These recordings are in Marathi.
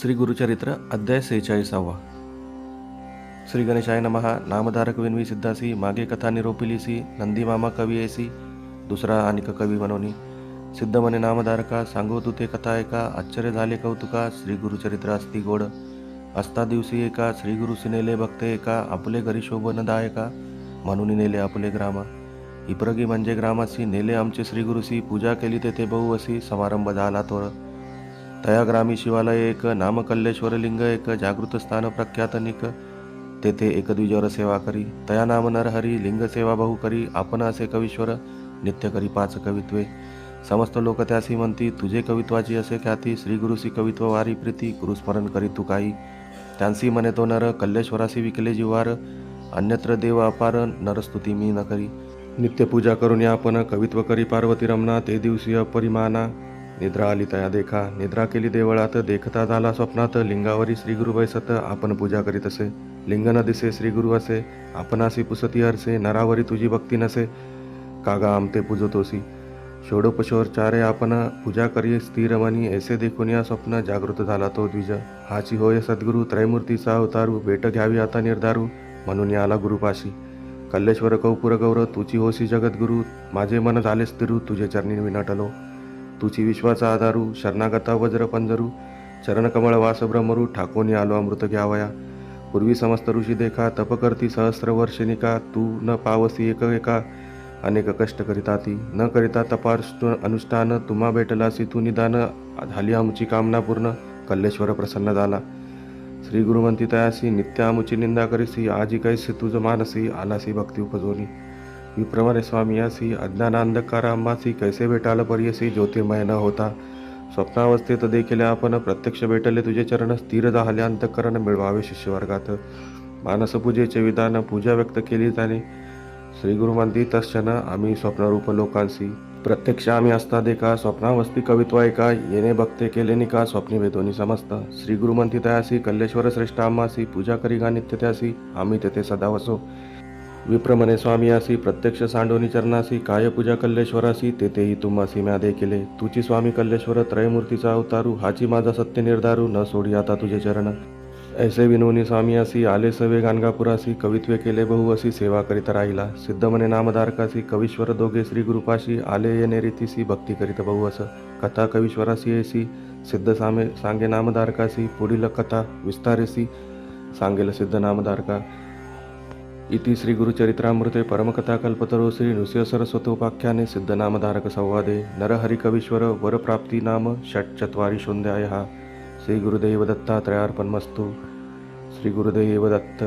श्री गुरुचरित्र अध्याय सेहेचाळीसावा. श्री गणेशाय नमहा नामधारक विनवी सिद्धासी. मागे कथा निरोपिलीसी नंदी मामा कवी ऐसी. दुसरा अनिक कवी मनोनी सिद्ध म्हणे नामधारका सांगू तू ते कथा ऐका. आश्चर्य झाले कौतुका. श्री गुरुचरित्र असती गोड. असता दिवशी एका श्री गुरुसी नेले भक्ते एका आपले घरी शोभनदायका. म्हणून नेले आपले ग्रामा. इप्रगी म्हणजे ग्रामासी. नेले आमचे श्री गुरुसी. पूजा केली तेथे बहु असी समारंभ झाला तोर तया ग्रामी शिवालय एक नामकल्लेश्वर लिंग एक जागृत स्थान प्रख्यात निक. तेथे एक द्विजवर सेवा करी तया नाम नरहरी लिंग सेवा बहु करी आपण असे कवीश्वर नित्य करी पाच कवित्वे. समस्त लोक त्यासी म्हणती तुझे कवित्वाची असे ख्याती श्रीगुरुसी कवित्व वारी प्रीती गुरुस्मरण करी तू काही. त्यांसी म्हणे तो नर कल्लेश्वरासी विकले जिवार अन्यत्र देव अपार नरस्तुती मी न करी. नित्य पूजा करून या आपण कवित्व करी पार्वती रमणा ते दिवसीय परिमाना निद्रा आली तया देखा. निद्रा केली देवळात देखता झाला स्वप्नात. लिंगावरी श्रीगुरु बैसत आपण पूजा करीत असे. लिंग न दिसे श्रीगुरु असे. आपणासी पुसती हरसे. नरावरी तुझी भक्ती नसे. कागा आमते पूजतोसी. षोडोपशोर चारे आपण पूजा करी स्थिर मनी. ऐसे देखून या स्वप्न जागृत झाला तो द्विज. हाची होय सद्गुरु त्रैमूर्तीचा अवतारू. भेट घ्यावी आता निर्धारू. म्हणून याला गुरुपाशी. कल्लेश्वर कौपुर गौर तुची होसी जगद्गुरु. माझे मन झाले स्थिरू तुझे चरणी विनटलो. तुची विश्वाचा आधारू शरणागता वज्र पंजरू चरणकमळ वास ठाकोनी आलो अमृत घ्यावया. पूर्वी समस्त ऋषी देखा तप करती सहस्र वर्षनिका तू न पावसी एक एका. अनेक कष्ट करिता ती न करिता तपाष्ट अनुष्ठान तुम्हा भेटलासी तू निदान झाली आमची कामना पूर्ण कल्लेश्वर प्रसन्न झाला. श्री गुरुमंती तयासी नित्य आमुची निंदा करीसी आजी कैसी तुझ मानसी आलासी भक्ती उपजोनी. विप्रमाणे स्वामी यासी अज्ञान अंधकार कैसे भेटाल पर्यसी? ज्योतिर्मय न होता स्वप्नावस्थेत देखील आपण प्रत्यक्ष भेटले तुझे चरण स्थिर झाले अंतकरण मिळवावे शिष्यवर्गात. मानसपूजेचे विधान पूजा व्यक्त केली त्याने श्री गुरुमंती तक्षण आम्ही स्वप्नरूप लोकांशी प्रत्यक्ष आम्ही असता देखा स्वप्नावस्थी कवित्व ऐका. येणे भक्ते केले निका स्वप्नी वेदोनी समजता श्री गुरुमंती तयासी कल्लेश्वर श्रेष्ठ आम्हासी पूजा करी गा नित्य त्यासी. आम्ही तेथे सदा वसो विप्रमणे स्वामी असी प्रत्यक्ष सांडोनी चरणासी काय पूजा कल्लेश्वरासी तेथेही तुम्हासी म्या केले तुझी स्वामी कल्लेश्वर त्रयमूर्तीचा अवतारू हाची माझा सत्य निर्धारू न सोडी आता तुझे चरण. ऐसे विनोनी स्वामी असी आले सवे गाणगापुरासी कवित्वे केले बहु असी सेवा करीत राहिला. सिद्धमने नामधारकासी कवीश्वर दोघे श्री गुरुपाशी आले येणे रीतीसी भक्ती करीत बहुवस. कथा कवीश्वरासी ऐसी सिद्ध सामे सांगे नामधारकासी पुढील कथा विस्तारेसी सांगेल सिद्ध नामधारका. इति श्री गुरुचरित्रामृते परमकथा कल्पतरो श्री नृसिंह सरस्वतोपाख्याने सिद्ध संवादे नरहरिकवीश्वर वरप्राप्ती नाम षट्चत्वारि शून्यायः। श्री गुरुदेव दत्तात्रयार्पणमस्तु श्री गुरुदेव दत्त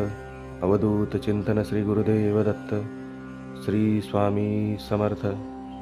अवधूत चिंतन श्री गुरुदेव दत्त श्री स्वामी समर्थ।